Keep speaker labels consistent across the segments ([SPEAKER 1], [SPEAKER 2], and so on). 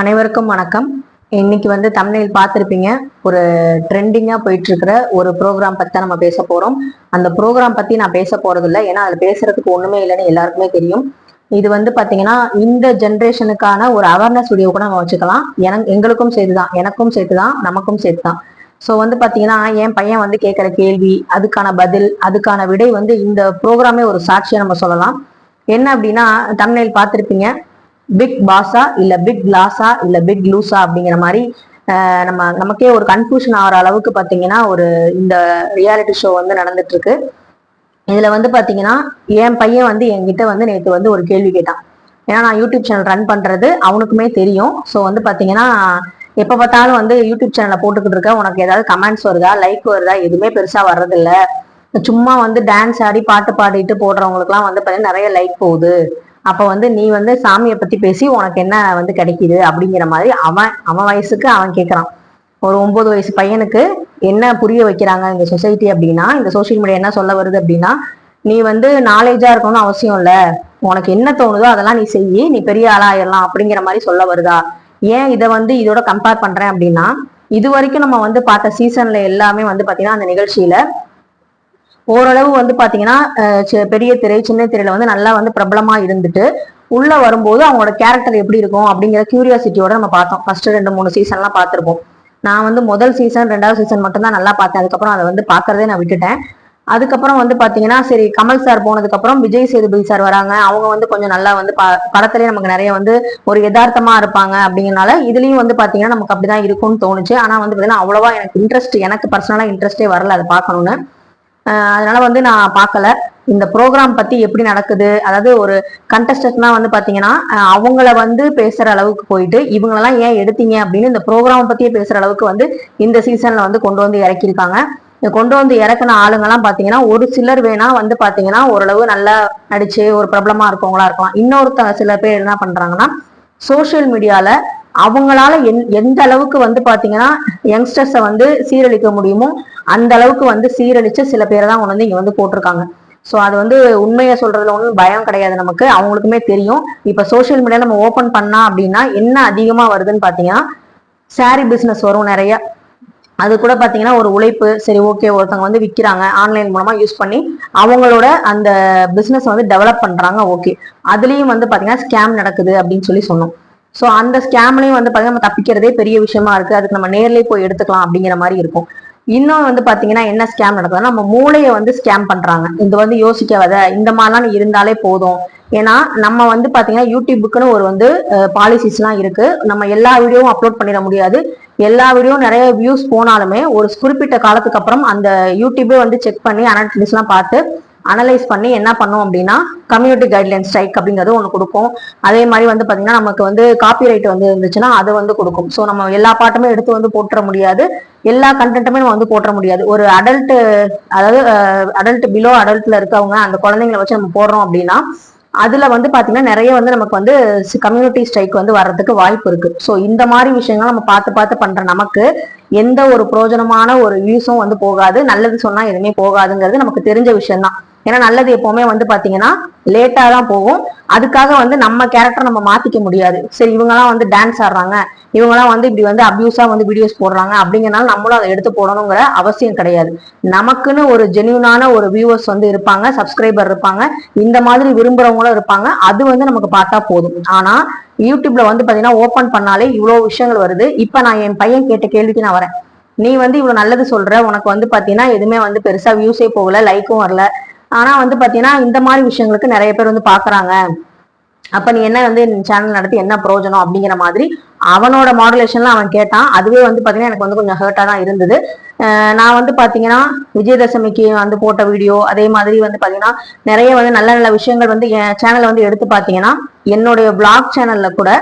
[SPEAKER 1] அனைவருக்கும் வணக்கம். இன்னைக்கு வந்து தமிழில் பார்த்துருப்பீங்க. ஒரு ட்ரெண்டிங்காக போயிட்டு இருக்கிற ஒரு ப்ரோக்ராம் பற்றி தான் நம்ம பேச போகிறோம் அந்த ப்ரோக்ராம் பற்றி நான் பேச போகிறது இல்லை ஏன்னா அதில் பேசுறதுக்கு ஒன்றுமே இல்லைன்னு எல்லாருக்குமே தெரியும். இது வந்து பார்த்தீங்கன்னா இந்த ஜென்ரேஷனுக்கான ஒரு அவேர்னஸ் வீடியோ கூட நம்ம வச்சுக்கலாம். எனக்கு எங்களுக்கும் சேர்த்து தான் எனக்கும் சேர்த்து தான் நமக்கும் சேர்த்து தான் ஸோ வந்து பார்த்தீங்கன்னா என் பையன் வந்து கேட்குற கேள்வி அதுக்கான பதில் அதுக்கான விடை வந்து இந்த ப்ரோக்ராமே ஒரு சாட்சியை நம்ம சொல்லலாம். என்ன அப்படின்னா தமிழில் பார்த்துருப்பீங்க. பிக் பாஸா இல்ல பிக் லாஸா இல்ல பிக் லூஸா அப்படிங்கிற மாதிரி நம்ம நமக்கே ஒரு கன்ஃபியூஷன் ஆகிற அளவுக்கு பார்த்தீங்கன்னா ஒரு இந்த ரியாலிட்டி ஷோ வந்து நடந்துட்டு இருக்கு இதுல வந்து பாத்தீங்கன்னா என் பையன் வந்து என்கிட்ட வந்து நேற்று வந்து ஒரு கேள்வி கேட்டான். ஏன்னா நான் யூடியூப் சேனல் ரன் பண்றது அவனுக்குமே தெரியும். ஸோ வந்து பாத்தீங்கன்னா எப்ப பார்த்தாலும் வந்து யூடியூப் சேனல்ல போட்டுக்கிட்டு இருக்க உனக்கு ஏதாவது கமெண்ட்ஸ் வருதா லைக் வருதா எதுவுமே பெருசா வர்றதில்ல. சும்மா வந்து டான்ஸ் ஆடி பாட்டு பாடிட்டு போடுறவங்களுக்குலாம் வந்து பாத்தீங்கன்னா நிறைய லைக் போகுது. அப்ப வந்து நீ வந்து சாமியை பத்தி பேசி உனக்கு என்ன வந்து கிடைக்குது அப்படிங்கிற மாதிரி அவன் அவன் வயசுக்கு அவன் கேட்கறான் ஒரு ஒன்பது வயசு பையனுக்கு என்ன புரிய வைக்கிறாங்க இந்த சொசைட்டி அப்படின்னா இந்த சோஷியல் மீடியா என்ன சொல்ல வருது அப்படின்னா நீ வந்து நாலேஜா இருக்கணும்னு அவசியம் இல்லை. உனக்கு என்ன தோணுதோ அதெல்லாம் நீ செய்யி நீ பெரிய ஆளாயிடலாம் அப்படிங்கிற மாதிரி சொல்ல வருதா? ஏன் இதை வந்து இதோட கம்பேர் பண்றேன் அப்படின்னா இது வரைக்கும் நம்ம வந்து பார்த்த சீசன்ல எல்லாமே வந்து பாத்தீங்கன்னா அந்த நிகழ்ச்சியில ஓரளவு வந்து பாத்தீங்கன்னா பெரிய திரை சின்ன திரையில வந்து நல்லா வந்து பிரபலமா இருந்துட்டு உள்ள வரும்போது அவங்களோட கேரக்டர் எப்படி இருக்கும் அப்படிங்கிற கியூரியாசிட்டியோட நம்ம பார்த்தோம். ஃபர்ஸ்ட் ரெண்டு மூணு சீசன்லாம் பார்த்துருப்போம். நான் வந்து முதல் சீசன் ரெண்டாவது சீசன் மட்டும்தான் நல்லா பார்த்தேன். அதுக்கப்புறம் அதை வந்து பார்க்கறதே நான் விட்டுட்டேன். அதுக்கப்புறம் வந்து பாத்தீங்கன்னா சரி கமல் சார் போனதுக்கு அப்புறம் விஜய் சேதுபதி சார் வராங்க. அவங்க வந்து கொஞ்சம் நல்லா வந்து படத்துலயே நமக்கு நிறைய வந்து ஒரு யதார்த்தமா இருப்பாங்க அப்படிங்கறனால இதுலயும் வந்து பாத்தீங்கன்னா நமக்கு அப்படிதான் இருக்கும்னு தோணுச்சு. ஆனா வந்து பாத்தீங்கன்னா அவ்வளவா எனக்கு இன்ட்ரெஸ்ட் எனக்கு பர்சனலா இன்ட்ரெஸ்டே வரல அதை பார்க்கணும்னு. அதனால வந்து நான் பார்க்கல. இந்த ப்ரோக்ராம் பத்தி எப்படி நடக்குது? அதாவது ஒரு கண்டஸ்டன்ட்னா வந்து பாத்தீங்கன்னா அவங்கள வந்து பேசுற அளவுக்கு போயிட்டு இவங்களெல்லாம் ஏன் எடுத்தீங்க அப்படின்னு இந்த ப்ரோக்ராம் பத்தியே பேசுற அளவுக்கு வந்து இந்த சீசன்ல வந்து கொண்டு வந்து இறக்கியிருக்காங்க. கொண்டு வந்து இறக்குன ஆளுங்கெல்லாம் பாத்தீங்கன்னா ஒரு சிலர் வேணா வந்து பாத்தீங்கன்னா ஓரளவு நல்லா நடிச்சு ஒரு பிரபலமா இருக்கவங்களா இருக்கலாம். இன்னொருத்த சில பேர் என்ன பண்றாங்கன்னா சோஷியல் மீடியால அவங்களால எந் எந்த அளவுக்கு வந்து பாத்தீங்கன்னா யங்ஸ்டர்ஸை வந்து சீரழிக்க முடியுமோ அந்த அளவுக்கு வந்து சீரழிச்சு சில பேரை தான் கொண்டு வந்து இங்க வந்து போட்டிருக்காங்க. ஸோ அது வந்து உண்மையை சொல்றதுல ஒன்றும் பயம் கிடையாது நமக்கு. அவங்களுக்குமே தெரியும். இப்போ சோஷியல் மீடியா நம்ம ஓப்பன் பண்ணா அப்படின்னா என்ன அதிகமா வருதுன்னு பாத்தீங்கன்னா சாரி பிஸ்னஸ் வரும் நிறைய. அது கூட பாத்தீங்கன்னா ஒரு உழைப்பு சரி ஓகே ஒருத்தவங்க வந்து விற்கிறாங்க ஆன்லைன் மூலமா யூஸ் பண்ணி அவங்களோட அந்த பிஸ்னஸ் வந்து டெவலப் பண்றாங்க ஓகே அதுலயும் வந்து பாத்தீங்கன்னா ஸ்கேம் நடக்குது அப்படின்னு சொல்லி சொன்னோம். ஸோ அந்த ஸ்கேம்லையும் வந்து பார்த்தீங்கன்னா நம்ம தப்பிக்கிறதே பெரிய விஷயமா இருக்குது அதுக்கு நம்ம நேர்லயே போய் எடுத்துக்கலாம் அப்படிங்கிற மாதிரி இருக்கும். இன்னும் வந்து பாத்தீங்கன்னா என்ன ஸ்கேம் நடக்குதுன்னா நம்ம மூளையை வந்து ஸ்கேம் பண்றாங்க. இது வந்து யோசிக்காத இந்த மாதிரிலாம் இருந்தாலே போதும். ஏன்னா நம்ம வந்து பாத்தீங்கன்னா யூடியூபுக்குன்னு ஒரு வந்து பாலிசிஸ்லாம் இருக்குது இருக்கு. நம்ம எல்லா வீடியோவும் அப்லோட் பண்ணிட முடியாது. எல்லா வீடியோவும் நிறைய வியூஸ் போனாலுமே ஒரு குறிப்பிட்ட காலத்துக்கு அப்புறம் அந்த யூடியூபே வந்து செக் பண்ணி அனாலிட்டிக்ஸ்லாம் பார்த்து அனலைஸ் பண்ணி என்ன பண்ணும் அப்படின்னா கம்யூனிட்டி கைட்லைன் ஸ்ட்ரைக் அப்படிங்கிறது ஒன்று கொடுக்கும் அதே மாதிரி வந்து பார்த்தீங்கன்னா நமக்கு வந்து காப்பி ரைட் வந்து இருந்துச்சுன்னா அது வந்து கொடுக்கும். ஸோ நம்ம எல்லா பாட்டுமே எடுத்து வந்து போட்டுற முடியாது. எல்லா கண்டென்ட்டுமே நம்ம வந்து போட்டுற முடியாது. ஒரு அடல்ட் அதாவது அடல்ட் பிலோ அடல்ட்ல இருக்கவங்க அந்த குழந்தைங்களை வச்சு நம்ம போடுறோம் அப்படின்னா அதுல வந்து பாத்தீங்கன்னா நிறைய வந்து நமக்கு வந்து கம்யூனிட்டி ஸ்ட்ரைக் வந்து வர்றதுக்கு வாய்ப்பு இருக்கு. ஸோ இந்த மாதிரி விஷயங்கள் நம்ம பார்த்து பார்த்து பண்ற நமக்கு எந்த ஒரு பிரயோஜனமான ஒரு யூஸும் வந்து போகாது. நல்லது சொன்னா எதுவுமே போகாதுங்கிறது நமக்கு தெரிஞ்ச விஷயம்தான். ஏன்னா நல்லது எப்பவுமே வந்து பாத்தீங்கன்னா லேட்டா தான் போகும். அதுக்காக வந்து நம்ம கேரக்டர் நம்ம மாத்திக்க முடியாது. சரி இவங்கெல்லாம் வந்து டான்ஸ் ஆடுறாங்க. இவங்கெல்லாம் வந்து இப்படி வந்து அபியூஸா வந்து வீடியோஸ் போடுறாங்க. அப்படிங்கறனால நம்மளும் அதை எடுத்து போடணுங்கிற அவசியம் கிடையாது. நமக்குன்னு ஒரு ஜென்யூனான ஒரு வியூவர்ஸ் வந்து இருப்பாங்க சப்ஸ்கிரைபர் இருப்பாங்க. இந்த மாதிரி விரும்புறவங்களும் இருப்பாங்க. அது வந்து நமக்கு பார்த்தா போதும். ஆனா யூடியூப்ல வந்து பாத்தீங்கன்னா ஓபன் பண்ணாலே இவ்வளவு விஷயங்கள் வருது. இப்ப நான் என் பையன் கேட்ட கேள்விக்கு நான் வரேன். நீ வந்து இவ்வளவு நல்லது சொல்ற. உனக்கு வந்து பாத்தீங்கன்னா எதுவுமே வந்து பெருசா வியூஸே போகல லைக்கும் வரல. ஆனா வந்து பாத்தீங்கன்னா இந்த மாதிரி விஷயங்களுக்கு நிறைய பேர் வந்து பாக்குறாங்க. அப்ப நீ என்ன வந்து சேனல் நடத்தி என்ன பிரயோஜனம் அப்படிங்கிற மாதிரி அவனோட மாடுலேஷன்ல அவன் கேட்டான். அதுவே வந்து பாத்தீங்கன்னா எனக்கு வந்து கொஞ்சம் ஹர்ட்டா தான் இருந்தது. நான் வந்து பாத்தீங்கன்னா விஜயதசமிக்கு வந்து போட்ட வீடியோ அதே மாதிரி வந்து பாத்தீங்கன்னா நிறைய வந்து நல்ல நல்ல விஷயங்கள் வந்து என் சேனலை வந்து எடுத்து பாத்தீங்கன்னா என்னுடைய பிளாக் சேனல்ல கூட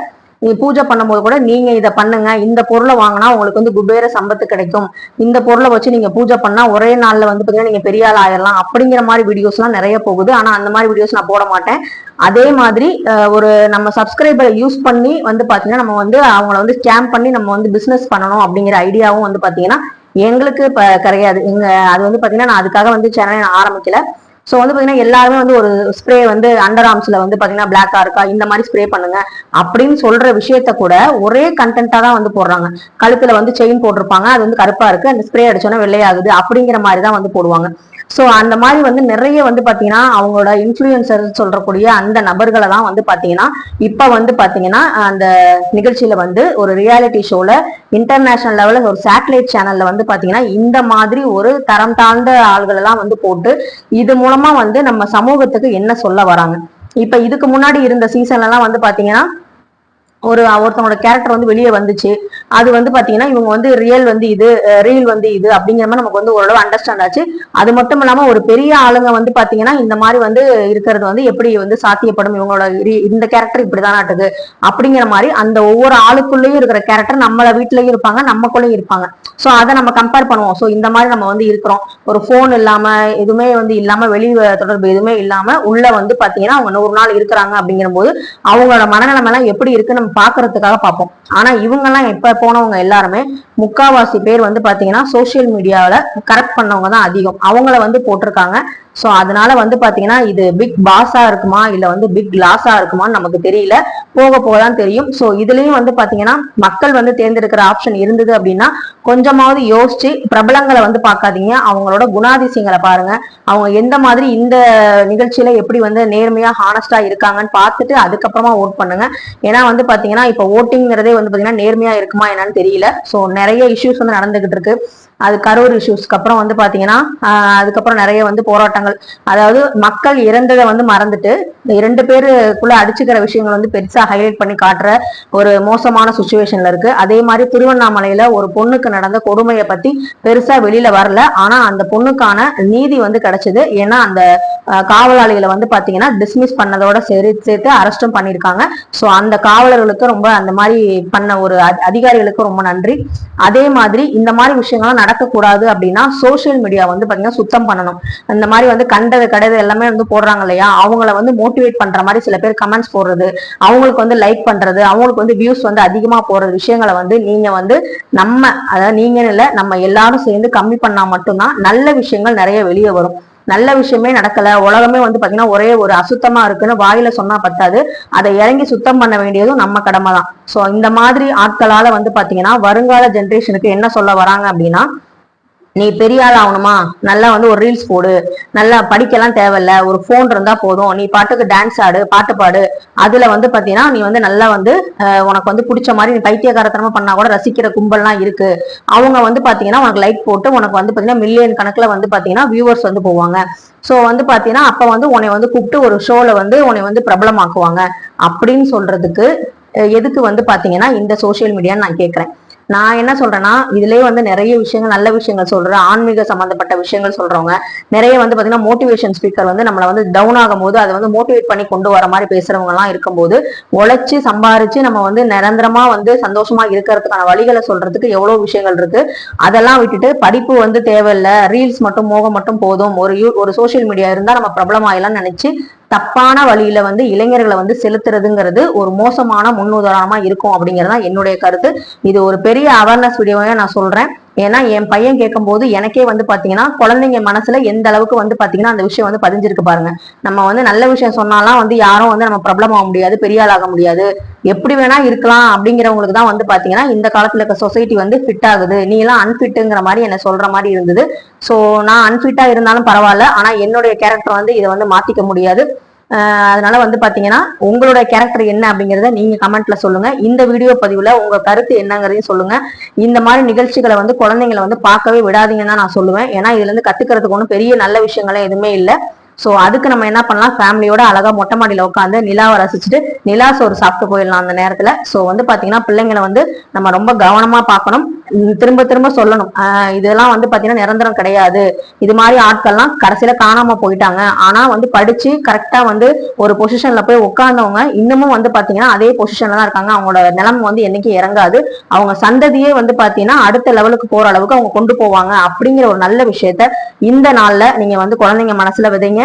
[SPEAKER 1] நீங்க பூஜை பண்ணும்போது கூட நீங்க இதை பண்ணுங்க. இந்த பொருளை வாங்கினா உங்களுக்கு வந்து குபேர சம்பத்து கிடைக்கும். இந்த பொருளை வச்சு நீங்க பூஜை பண்ணா ஒரே நாள்ல வந்து பாத்தீங்கன்னா நீங்க பெரிய ஆள் ஆயிடலாம் அப்படிங்கிற மாதிரி வீடியோஸ் எல்லாம் நிறைய போகுது. ஆனா அந்த மாதிரி வீடியோஸ் நான் போட மாட்டேன். அதே மாதிரி ஒரு நம்ம சப்ஸ்கிரைபரை யூஸ் பண்ணி வந்து பாத்தீங்கன்னா நம்ம வந்து அவங்கள வந்து ஸ்கேம் பண்ணி நம்ம வந்து பிசினஸ் பண்ணணும் அப்படிங்கிற ஐடியாவும் வந்து பாத்தீங்கன்னா எங்களுக்கு இப்ப கிடையாது. எங்க அது வந்து பாத்தீங்கன்னா நான் அதுக்காக வந்து சேனலை நான் ஆரம்பிக்கல. ஸோ வந்து பாத்தீங்கன்னா எல்லாருமே வந்து ஒரு ஸ்ப்ரே வந்து அண்டர் ஆர்ம்ஸில் வந்து பாத்தீங்கன்னா பிளாக்கா இருக்கா இந்த மாதிரி ஸ்ப்ரே பண்ணுங்க. அப்படின்னு சொல்ற விஷயத்த கூட ஒரே கண்டென்ட்டாக தான் வந்து போடுறாங்க. கழுத்துல வந்து செயின் போட்டிருப்பாங்க அது வந்து கருப்பா இருக்கு அந்த ஸ்ப்ரே அடிச்சோன்னா வெள்ளையாகுது அப்படிங்கிற மாதிரி தான் வந்து போடுவாங்க. ஸோ அந்த மாதிரி வந்து நிறைய வந்து பார்த்தீங்கன்னா அவங்களோட இன்ஃப்ளூயன்சர் சொல்றக்கூடிய அந்த நபர்களை தான் வந்து பார்த்தீங்கன்னா இப்போ வந்து பார்த்தீங்கன்னா அந்த நிகழ்ச்சியில் வந்து ஒரு ரியாலிட்டி ஷோவில் இன்டர்நேஷனல் லெவலில் ஒரு சேட்டலைட் சேனலில் வந்து பார்த்தீங்கன்னா இந்த மாதிரி ஒரு தரம் தாழ்ந்த ஆள்களெல்லாம் வந்து போட்டு இது மூலமாக வந்து நம்ம சமூகத்துக்கு என்ன சொல்ல வராங்க? இப்போ இதுக்கு முன்னாடி இருந்த சீசன்லலாம் வந்து பார்த்தீங்கன்னா ஒரு ஒருத்தவங்களோட கேரக்டர் வந்து வெளியே வந்துச்சு. அது வந்து பாத்தீங்கன்னா இவங்க வந்து ரியல் வந்து இது ரீல் வந்து இது அப்படிங்கிற மாதிரி நமக்கு வந்து ஓரளவு அண்டர்ஸ்டாண்ட் ஆச்சு. அது மட்டும் இல்லாம ஒரு பெரிய ஆளுங்க வந்து பாத்தீங்கன்னா இந்த மாதிரி வந்து இருக்கிறது வந்து எப்படி வந்து சாத்தியப்படும்? இவங்களோட இந்த கேரக்டர் இப்படிதான் ஆட்டுது. அப்படிங்கிற மாதிரி அந்த ஒவ்வொரு ஆளுக்குள்ளேயும் இருக்கிற கேரக்டர் நம்மள வீட்லயும் இருப்பாங்க நமக்குள்ளேயும் இருப்பாங்க. சோ அதை நம்ம கம்பேர் பண்ணுவோம். சோ இந்த மாதிரி நம்ம வந்து இருக்கிறோம். ஒரு போன் இல்லாம எதுவுமே வந்து இல்லாம வெளி தொடர்பு எதுவுமே இல்லாம உள்ள வந்து பாத்தீங்கன்னா அவங்க நூறு நாள் இருக்கிறாங்க அப்படிங்கிற போது அவங்களோட மனநிலைமை எல்லாம் எப்படி இருக்குன்னு நம்ம பாக்குறதுக்காக பார்ப்போம். ஆனா இவங்க எல்லாம் எப்ப போனவங்க எல்லாருமே முக்காவாசி பேர் வந்து பாத்தீங்கன்னா சோசியல் மீடியாவில கரெக்ட் பண்ணவங்க தான் அதிகம். அவங்கள வந்து போட்டிருக்காங்க. சோ அதனால வந்து பாத்தீங்கன்னா இது பிக் பாஸா இருக்குமா இல்ல வந்து பிக் லாஸா இருக்குமான்னு நமக்கு தெரியல. போக போக தான் தெரியும். சோ இதுலயும் வந்து பாத்தீங்கன்னா மக்கள் வந்து தேர்ந்தெடுக்கிற ஆப்ஷன் இருந்தது அப்படின்னா கொஞ்சமாவது யோசிச்சு பிரபலங்களை வந்து பார்க்காதீங்க. அவங்களோட குணாதிசயங்களை பாருங்க. அவங்க எந்த மாதிரி இந்த நிகழ்ச்சியில எப்படி வந்து நேர்மையா ஹானஸ்டா இருக்காங்கன்னு பார்த்துட்டு அதுக்கப்புறமா ஓட் பண்ணுங்க. ஏன்னா வந்து பாத்தீங்கன்னா இப்ப ஓட்டிங்கிறதே வந்து பாத்தீங்கன்னா நேர்மையா இருக்குமா என்னன்னு தெரியல. சோ நிறைய இஷ்யூஸ் வந்து நடந்துகிட்டு இருக்கு. அது கரூர் இஷ்யூஸ்க்கு அப்புறம் வந்து பாத்தீங்கன்னா அதுக்கப்புறம் நிறைய வந்து போராட்டங்கள். அதாவது மக்கள் இறந்ததை வந்து மறந்துட்டு இந்த இரண்டு பேருக்குள்ள அடிச்சுக்கிற விஷயங்கள் வந்து பெருசா ஹைலைட் பண்ணி காட்டுற ஒரு மோசமான சுச்சுவேஷன்ல இருக்கு. அதே மாதிரி திருவண்ணாமலையில ஒரு பொண்ணுக்கு நடந்த கொடுமையை பத்தி பெருசா வெளியில வரல. ஆனா அந்த பொண்ணுக்கான நீதி வந்து கிடைச்சது. ஏன்னா அந்த காவலாளிகளை வந்து பாத்தீங்கன்னா டிஸ்மிஸ் பண்ணதோட சரி சேர்த்து அரெஸ்டும் பண்ணியிருக்காங்க. ஸோ அந்த காவலர்களுக்கு ரொம்ப அந்த மாதிரி பண்ண ஒரு அதிகாரிகளுக்கு ரொம்ப நன்றி. அதே மாதிரி இந்த மாதிரி விஷயங்கள்லாம் நடக்கக்கூடாது அப்படின்னா சோஷியல் மீடியா வந்து பாத்தீங்கன்னா சுத்தம் பண்ணணும். இந்த மாதிரி வந்து கண்டது கடது எல்லாமே வந்து போடுறாங்க இல்லையா? அவங்கள வந்து மோட்டிவேட் பண்ற மாதிரி சில பேர் கமெண்ட்ஸ் போடுறது அவங்களுக்கு வந்து லைக் பண்றது அவங்களுக்கு வந்து வியூஸ் வந்து அதிகமா போடுற விஷயங்களை வந்து நீங்க வந்து நம்ம அதாவது நீங்க இல்ல நம்ம எல்லாரும் சேர்ந்து கம்மி பண்ணா மட்டும்தான் நல்ல விஷயங்கள் நிறைய வெளியே வரும். நல்ல விஷயமே நடக்கல. உலகமே வந்து பாத்தீங்கன்னா ஒரே ஒரு அசுத்தமா இருக்குன்னு வாயில சொன்னா பத்தாது. அதை இறங்கி சுத்தம் பண்ண வேண்டியதும் நம்ம கடமை தான் சோ இந்த மாதிரி ஆட்களால வந்து பாத்தீங்கன்னா வருங்கால ஜெனரேஷனுக்கு என்ன சொல்ல வராங்க அப்படின்னா நீ பெரிய ஆள் ஆகணுமா? நல்லா வந்து ஒரு ரீல்ஸ் போடு. நல்லா படிக்கலாம் தேவையில்ல. ஒரு ஃபோன் இருந்தா போதும். நீ பாட்டுக்கு டான்ஸ் ஆடு பாட்டு பாடு. அதுல வந்து பாத்தீங்கன்னா நீ வந்து நல்லா வந்து உனக்கு வந்து பிடிச்ச மாதிரி நீ பைத்தியகாரத்தனமா பண்ணா கூட ரசிக்கிற கும்பல்லாம் இருக்கு. அவங்க வந்து பாத்தீங்கன்னா உனக்கு லைக் போட்டு உனக்கு வந்து பாத்தீங்கன்னா மில்லியன் கணக்குல வந்து பாத்தீங்கன்னா வியூவர்ஸ் வந்து போவாங்க. சோ வந்து பாத்தீங்கன்னா அப்ப வந்து உன்னை வந்து கூப்பிட்டு ஒரு ஷோல வந்து உன்னை வந்து பிரபலமாக்குவாங்க. அப்படின்னு சொல்றதுக்கு எதுக்கு வந்து பாத்தீங்கன்னா இந்த சோஷியல் மீடியான்னு நான் கேட்குறேன் நான் என்ன சொல்றேன்னா இதுலயே வந்து நிறைய விஷயங்கள் நல்ல விஷயங்கள் சொல்றேன். ஆன்மீக சம்பந்தப்பட்ட விஷயங்கள் சொல்றவங்க. நிறைய வந்து பாத்தீங்கன்னா மோட்டிவேஷன் ஸ்பீக்கர் வந்து நம்மள வந்து டவுன் ஆகும் போது அதை வந்து மோட்டிவேட் பண்ணி கொண்டு வர மாதிரி பேசுறவங்க எல்லாம் இருக்கும்போது உழைச்சு சம்பாரிச்சு நம்ம வந்து நிரந்தரமா வந்து சந்தோஷமா இருக்கிறதுக்கான வழிகளை சொல்றதுக்கு எவ்வளவு விஷயங்கள் இருக்கு. அதெல்லாம் விட்டுட்டு படிப்பு வந்து தேவையில்ல. ரீல்ஸ் மட்டும் மோகம் மட்டும் போதும். ஒரு ஒரு சோஷியல் மீடியா இருந்தா நம்ம பிரபலமாயிலாம் நினைச்சு தப்பான வழியில வந்து இளைஞர்களை வந்து செலுத்துறதுங்கிறது ஒரு மோசமான முன்னுதாரணமா இருக்கும் அப்படிங்கறதான் என்னுடைய கருத்து. இது ஒரு பெரிய அவேர்னஸ் வீடியோவே நான் சொல்றேன். ஏன்னா என் பையன் கேட்கும்போது எனக்கே வந்து பாத்தீங்கன்னா குழந்தைங்க மனசுல எந்த அளவுக்கு வந்து பாத்தீங்கன்னா அந்த விஷயம் வந்து பதிஞ்சிருக்கு பாருங்க. நம்ம வந்து நல்ல விஷயம் சொன்னாலாம் வந்து யாரும் வந்து நம்ம பிரபலம் ஆக முடியாது பெரிய ஆளாக முடியாது. எப்படி வேணா இருக்கலாம் அப்படிங்கிறவங்களுக்கு தான் வந்து பாத்தீங்கன்னா இந்த காலத்துல இருக்க சொசைட்டி வந்து ஃபிட் ஆகுது. நீ எல்லாம் அன்ஃபிட்டுங்கிற மாதிரி என்ன சொல்ற மாதிரி இருந்தது. ஸோ நான் அன்ஃபிட்டா இருந்தாலும் பரவாயில்ல. ஆனா என்னுடைய கேரக்டர் வந்து இதை வந்து மாத்திக்க முடியாது. அதனால வந்து பாத்தீங்கன்னா உங்களோட கேரக்டர் என்ன அப்படிங்கறத நீங்க கமெண்ட்ல சொல்லுங்க. இந்த வீடியோ பதிவுல உங்க கருத்து என்னங்கிறதையும் சொல்லுங்க. இந்த மாதிரி நிகழ்ச்சிகளை வந்து குழந்தைங்களை வந்து பார்க்கவே விடாதீங்கன்னு தான் நான் சொல்லுவேன். ஏன்னா இதுல இருந்து கத்துக்கிறதுக்கு ஒன்றும் பெரிய நல்ல விஷயங்களும் எதுவுமே இல்லை. ஸோ அதுக்கு நம்ம என்ன பண்ணலாம்? ஃபேமிலியோட அழகா மொட்டை மாடியில் உட்காந்து நிலாவை ரசிச்சுட்டு நிலா சோறு சாப்பிட்டு போயிடலாம் அந்த நேரத்தில். ஸோ வந்து பார்த்தீங்கன்னா பிள்ளைங்களை வந்து நம்ம ரொம்ப கவனமாக பார்க்கணும். திரும்ப திரும்ப சொல்லணும். இதெல்லாம் வந்து பார்த்தீங்கன்னா நிரந்தரம் கிடையாது. இது மாதிரி ஆட்கள்லாம் கடைசியில் காணாமல் போயிட்டாங்க. ஆனால் வந்து படித்து கரெக்டாக வந்து ஒரு பொசிஷனில் போய் உட்காந்தவங்க இன்னமும் வந்து பார்த்தீங்கன்னா அதே பொசிஷனில் தான் இருக்காங்க. அவங்களோட நிலைமை வந்து என்றைக்கும் இறங்காது. அவங்க சந்ததியே வந்து பார்த்தீங்கன்னா அடுத்த லெவலுக்கு போகிற அளவுக்கு அவங்க கொண்டு போவாங்க. அப்படிங்கிற ஒரு நல்ல விஷயத்த இந்த நாளில் நீங்கள் வந்து குழந்தைங்க மனசில் விதைங்க.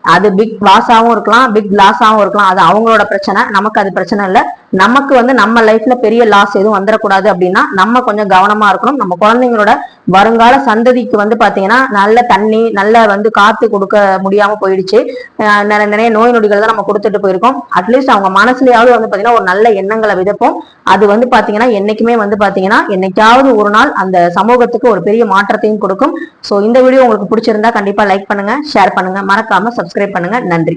[SPEAKER 1] அது பிக் லாஸாவும் இருக்கலாம் பிக் லாஸாகவும் இருக்கலாம். அது அவங்களோட பிரச்சனை. நமக்கு அது பிரச்சனை இல்லை. நமக்கு வந்து நம்ம லைஃப்ல பெரிய லாஸ் எதுவும் வந்துடக்கூடாது அப்படின்னா நம்ம கொஞ்சம் கவனமா இருக்கணும். நம்ம குழந்தைங்களோட வருங்கால சந்ததிக்கு வந்து பாத்தீங்கன்னா நல்ல தண்ணி நல்ல வந்து காத்து கொடுக்க முடியாம போயிடுச்சு. நிறைய நிறைய நோய் நொடிகள் தான் நம்ம கொடுத்துட்டு போயிருக்கோம். அட்லீஸ்ட் அவங்க மனசுலயாவது வந்து பாத்தீங்கன்னா ஒரு நல்ல எண்ணங்களை விதப்போம். அது வந்து பாத்தீங்கன்னா என்னைக்குமே வந்து பாத்தீங்கன்னா என்னைக்காவது ஒரு நாள் அந்த சமூகத்துக்கு ஒரு பெரிய மாற்றத்தையும் கொடுக்கும். சோ இந்த வீடியோ உங்களுக்கு பிடிச்சிருந்தா கண்டிப்பா லைக் பண்ணுங்க ஷேர் பண்ணுங்க. மறக்காம சப்ஸ்கிரைப் பண்ணுங்க. நன்றி.